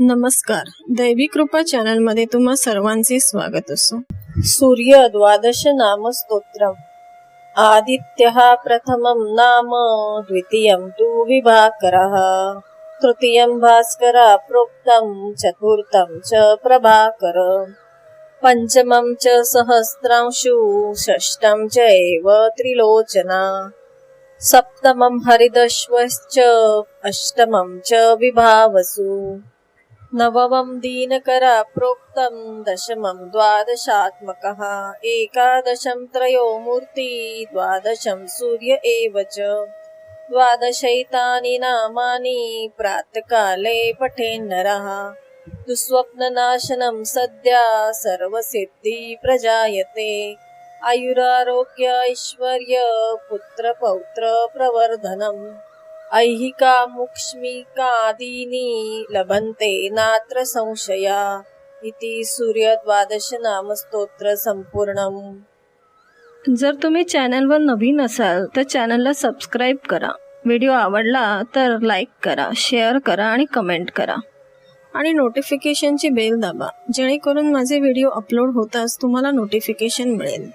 नमस्कार. दैवी कृपा चॅनलमध्ये तुम्हा सर्वांचे स्वागत असो. सूर्य द्वादश नाम स्तोत्र आदित्य प्रथमं नाम द्वितीयं तु विभाकरः. तृतीयं भास्कर प्रोक्तं चतुर्थं च प्रभाकर. पञ्चमं च सहस्रांशु षष्ठं च एव त्रिलोचना. सप्तमं हरिदश्वश्च अष्टमं च विभावसु. नवमं दीनकर प्रोक्तं दशमं द्वादशात्मकः एकादशं त्रयो मूर्ति द्वादशं सूर्य एव च। द्वादशैतानि नामानि प्रातःकाले पठेन्नरः। दुःस्वप्ननाशनं सद्या सर्वसिद्धि प्रजायते। आयुरारोग्य ऐश्वर्य पुत्रपौत्र ऐहिका ऐहिका मुक्ष्मिकादीनि लभन्ते नात्र संशया। इति सूर्यद्वादशनामस्तोत्र संपूर्णम। जर तुम्ही चॅनलवर नवीन असाल तर चॅनलला सबस्क्राईब करा. व्हिडिओ आवडला तर लाईक करा शेअर करा आणि कमेंट करा. आणि नोटिफिकेशनची बेल दाबा. जेणेकरून माझे व्हिडिओ अपलोड होताच तुम्हाला नोटिफिकेशन मिळेल.